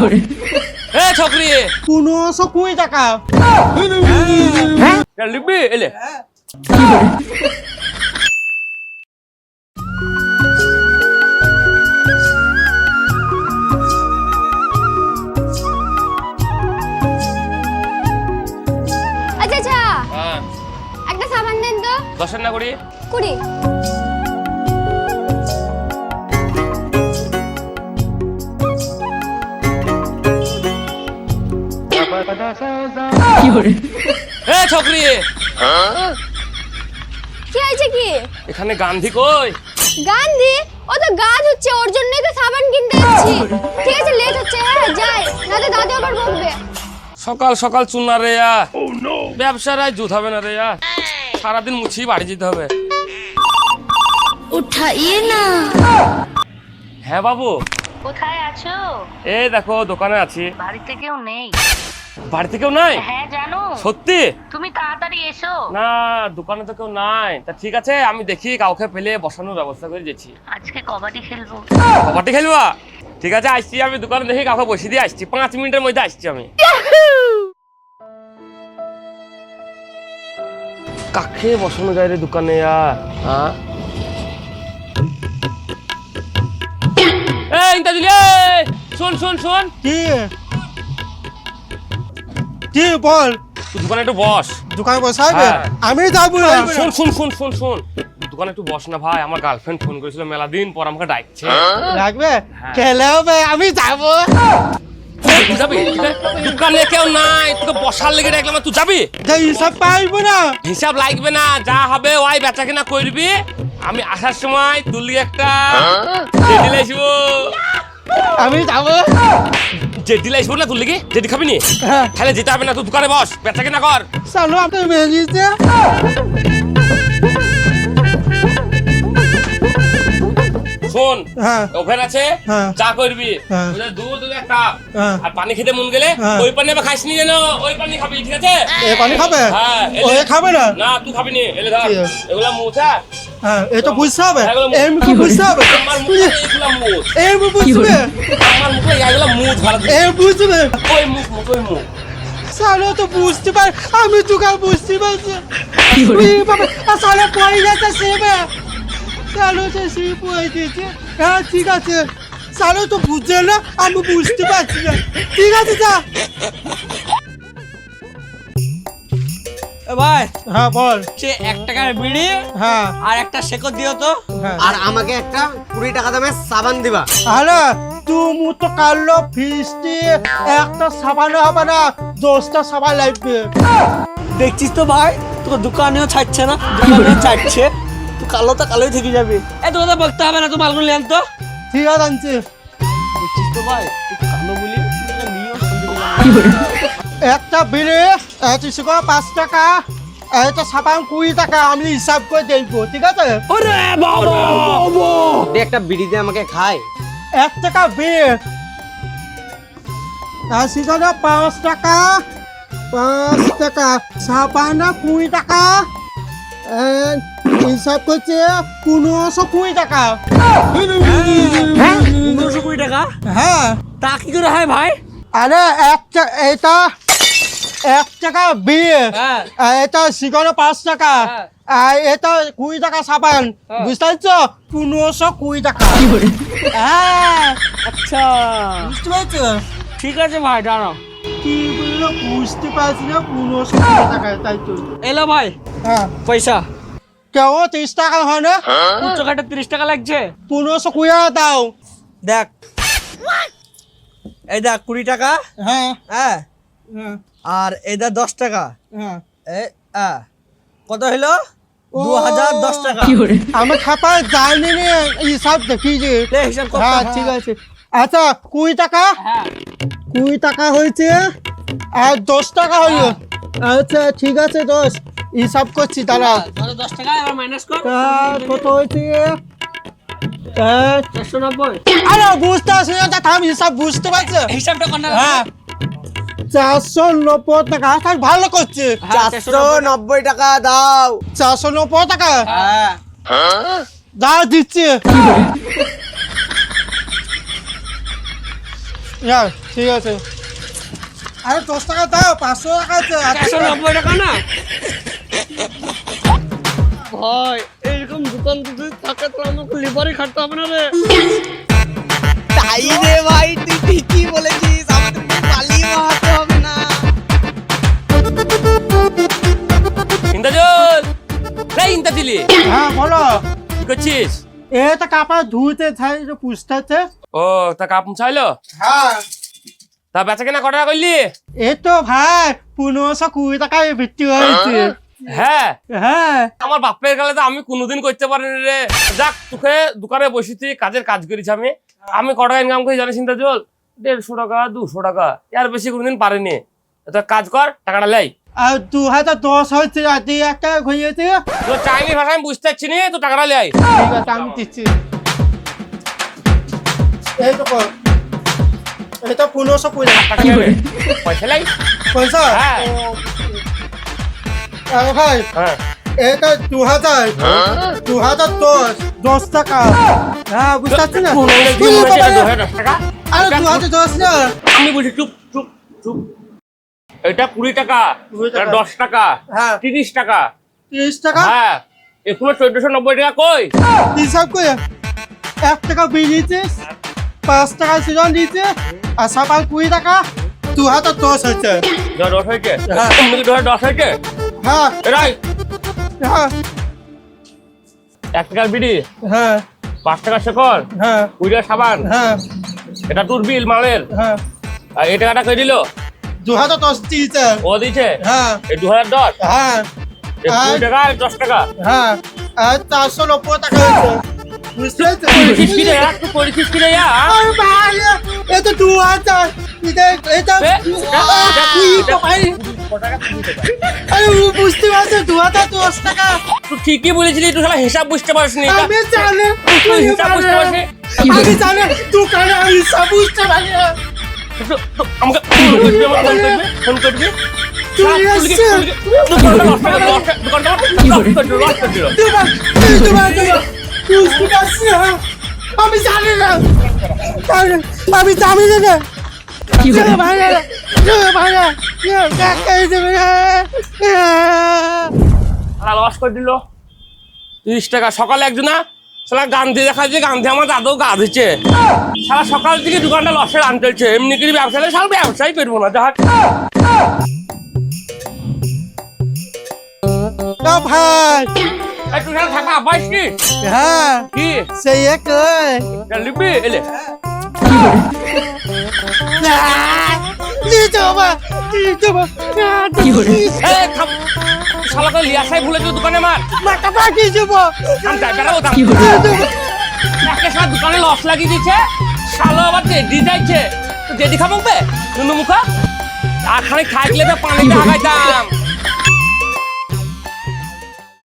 এ ছকরি পনেরোশো কুড়ি টাকা। লিখবি? এলে। আচ্ছা আচ্ছা। হ্যাঁ। একটা সাবান দেন তো। দশের না করি কুড়ি। এ ছকরি কি হয়েছে কি? এখানে গান্ধী কই? গান্ধী? ও তো গাছ হচ্ছে ওর জন্যই তো সাবান কিনতে যাচ্ছি ঠিক আছে লেট হচ্ছে হ্যাঁ যাই। নাতে দাদু আবার বকবে। সকাল সকাল চুনা রে ইয়া ব্যবসার আয় জুত হবে না রে ইয়া সারাদিন মুছিয়ে বাড়ি যেতে হবে। উঠাইয়ে না। হ্যাঁ বাবু। কোথায় আছো? এই দেখো দোকানে আছি। বাড়িতে কেউ নেই। বাড়িতে কেউ নাই? হ্যাঁ জানো। সত্যি? তুমি তাড়াতাড়ি এসো। না দোকানে তো কেউ নাই। তা ঠিক আছে আমি দেখি কাউকে পেলে বসানোর ব্যবস্থা করে দিচ্ছি। আজকে কবাডি খেলব। কবাডি খেলবা? ঠিক আছে আসছি আমি দোকানে দেখি কাউকে বসে দিয়ে আসছি। পাঁচ মিনিটের মধ্যে আসছি আমি। কাকে বসানো যায় রে দোকানে আর? হ্যাঁ? শোন শোন শোন। কি? কি বল? দোকানে একটু বস। দোকানে বসাবে হ্যাঁ। আমি যাব শোন শোন শোন শোন শোন দোকানে একটু বস না ভাই আমার গার্লফ্রেন্ড ফোন করেছিল মেলা দিন পর আমাকে ডাকছে। লাগবে? হ্যাঁ। খেলে হবে আমি যাব। তুই যাবি? দোকানে কেউ নাই তোকে বসার লেগে ডাকলাম তুই যাবি? হিসাব পাইবো না। হিসাব লাগবে না যা হবে ওই বেচা কিনা করবি। আমি আসার সময় তুলি একটা লাইসবো আমি যাব। লাইসবো না তুলি কি? জেডি খাবি নি? হ্যাঁ। তাহলে যেতে হবে না তুই দোকানে বস বেচা কিনা কর। চলো আপনি শোন হ্যাঁ। ওভেন আছে হ্যাঁ। চা করবি। হ্যাঁ। দুধ এক কাপ হ্যাঁ। আর পানি খেতে মন গেলে হ্যাঁ। ওই পানি আবার খাইস নি যেন ওই পানি খাবি ঠিক আছে? এ পানি খাবে? হ্যাঁ, ও খাবে না? না তুই খাবি নি এলে ধর। এগুলা মুছা হ্যাঁ এটা বুঝতে হবে। এম কি বুঝতে হবে? এম বুঝবে? আমার মুখে এগুলা মুখ ভালো এম বুঝবে? ওই মুখ মুখ। ওই মুখ সালো তো বুঝতে পার। আমি দোকান বুঝতে পারছি। সালো পড়ে যাচ্ছে সেবে। সালো তো সে পড়ে দিয়েছে হ্যাঁ ঠিক আছে। সালো তো বুঝছে না আমি বুঝতে পারছি না। ঠিক আছে যা ভাই হ্যাঁ বল। সে এক টাকার বিড়ি হ্যাঁ। আর একটা শেকর দিও তো। হ্যাঁ। আর আমাকে একটা কুড়ি টাকা দামের সাবান দিবা। আরে তুমি তো কালো ফিস্টি একটা সাবান হবে না দশটা সাবান লাগবে। দেখছিস তো ভাই তোর দোকানেও ছাড়ছে না দোকানেও ছাড়ছে। তুই কালো তো কালোই থেকে যাবি। এ তোকে তো বলতে হবে না তো মালগুলো নেন তো। ঠিক আছে আনছি। দেখছিস তো ভাই তুই কালো বলি নিয়েও শান্তি। একটা বিড়ি একশো করে পাঁচ টাকা একটা সাবান কুড়ি টাকা আমি হিসাব করে দেখব ঠিক আছে? একটা বিড়িতে আমাকে খায় এক টাকা বিড়ি আর সেখানে পাঁচ টাকা পাঁচ টাকা সাবান কুড়ি টাকা হিসাব করছে পনেরোশো কুড়ি টাকা। হ্যাঁ? পনেরোশো কুড়ি টাকা? হ্যাঁ। তা কি করে হয় ভাই? আরে একটা এটা এক টাকা বিয়ে। হ্যাঁ। এটা শিকানো পাঁচ টাকা। হ্যাঁ। এটা কুড়ি টাকা সাবান হ্যাঁ। বুঝতে পারছ পনেরোশো কুড়ি টাকা। হ্যাঁ। আচ্ছা। বুঝতে পারছ? ঠিক আছে ভাই দাঁড়াও। কি বলল? বুঝতে পারছি না পনেরোশো কুড়ি টাকা তাই তো। এলো ভাই। হ্যাঁ। পয়সা। কেউ তিরিশ টাকা হয় না? তোর চোখাটা তিরিশ টাকা লাগছে। পনেরোশো কুড়ি টাকা দাও। দেখ। এই দেখ কুড়ি টাকা। হ্যাঁ। হ্যাঁ। আর এই দেখ দশ টাকা। হ্যাঁ। এ আ, কত হইল? দু হাজার দশ টাকা। আমার যায়নি হিসাব হ্যাঁ হ্যাঁ। ঠিক আছে। আচ্ছা কুড়ি টাকা? হ্যাঁ। কুড়ি টাকা হয়েছে আর দশ টাকা হলো আচ্ছা ঠিক আছে দশ। হিসাব করছি তারা দশ টাকা এবার কত হয়েছে? আহ, চারশো নব্বই। আরে বুঝতে থাম হিসাব বুঝতে পারছ? হিসাবটা হ্যাঁ। চারশো নব্বই টাকা। আচ্ছা, ভালো করছে। হ্যাঁ, চারশো নব্বই টাকা দাও। চারশো নব্বই টাকা? হ্যাঁ। দা দিচ্ছি। হ্যাঁ ঠিক আছে। আরে দশ টাকা দাও পাঁচশো টাকা আছে। একশো নব্বই টাকা না? ভাই এইরকম দোকান যদি থাকে তো আমাকে লিভারই খাটতে হবে না রে। তাই রে ভাই করছিস এটা কাপড় ধুতে থাই পুষতে ও তা কাপ মুছাইলো? হ্যাঁ। তা বেচা কেনা কটা করলি? এই তো ভাই পনেরোশো কুড়ি টাকায় বিক্রি হয়েছে। হ্যাঁ? হ্যাঁ। আমার বাপের কালে তো আমি কোনোদিন করতে পারিনি রে। যাক তোকে দোকানে বসেছি কাজের কাজ করেছি আমি। আমি কটা ইনকাম করি জানিস চিন্তা চল দেড়শো টাকা দুশো টাকা এর বেশি কোনোদিন পারিনি। তো কাজ কর টাকাটা লাই আর দু হাজার দশ হয়েছে আর দুই এক টাকা ঘুরিয়েছে। তোর চাইনিজ ভাষা আমি বুঝতে পারছি না তো টাকাটা ঠিক আছে আমি দিচ্ছি। এই তো কর। এটা পনেরোশো কুড়ি টাকা। পয়সা লাই পয়সা? হ্যাঁ। আরে ভাই হ্যাঁ। এটা দু হাজার দু হাজার দশ দশ টাকা। হ্যাঁ বুঝতে পারছি না? কোন আঙ্গেল দিয়ে মনে হচ্ছে এটা দু হাজার দশ টাকা? আরে দু হাজার দশ না। আমি বলছি চুপ চুপ চুপ। এটা কুড়ি টাকা টাকা। দশ টাকা হ্যাঁ। তিরিশ টাকা। তিরিশ টাকা? হ্যাঁ এখানে চোদ্দশো নব্বই টাকা কই? হিসাব করে এক টাকা বেরিয়েছে পাঁচ টাকা সিজন দিয়েছে আর সকাল কুড়ি টাকা দু হাজার দশ হাজার দশ হয়েছে? হ্যাঁ। তুমি দু হাজার দশ হয়েছে? হ্যাঁ। এরাই হ্যাঁ। এক টাকার বিড়ি হ্যাঁ। পাঁচ টাকা শেকর হ্যাঁ। কুড়ি টাকার সাবান হ্যাঁ। এটা তোর বিল মালের। হ্যাঁ। আর এই টাকাটা কে দিল? দু হাজার দশ দিয়েছে। ও দিয়েছে? হ্যাঁ। দু হাজার দশ? হ্যাঁ। কুড়ি টাকা আর দশ টাকা? হ্যাঁ। আর চারশো নব্বই টাকা হয়েছে? আরে ভাই, এটা দু হাজার এটা এটা এ, আরে বুঝতে পারছ দু হাজার দশ টাকা। তুই ঠিকই বলেছিলি তুই শালা হিসাব বুঝতে পারিস নি আমি জানি তুই হিসাব বুঝতে পারিস নি? আমি জানি দোকানে আমি সব বুঝতে পারি আমাকে ফোন করবি। আমি জানি না। আমি জানি না loss করে দিল। তিরিশ টাকা সকালে একজনা সালা গান্ধী দেখা যে গান্ধী আমার দাদু গা দিচ্ছে সারা সকাল থেকে দোকানটা লসের আনতে চলছে এমনি করে ব্যবসা সারা ব্যবসাই করব না তো ভাই। থাকা আব্বাইস কি? হ্যাঁ। কি? সেই এক এটা এলে। শালাকে লিয়াসাই ভুলে তুই দোকানে মার। মাথা পাঠিয়ে দেবো। থাম যাই বেড়াবো থাম একে সারা দোকানে লস লাগিয়ে দিচ্ছে শালো আবার দেদি যাইছে দেদি খাব বে নুনু মুখা? আর খানিক খাইলে তো পানিতে আগাইতাম।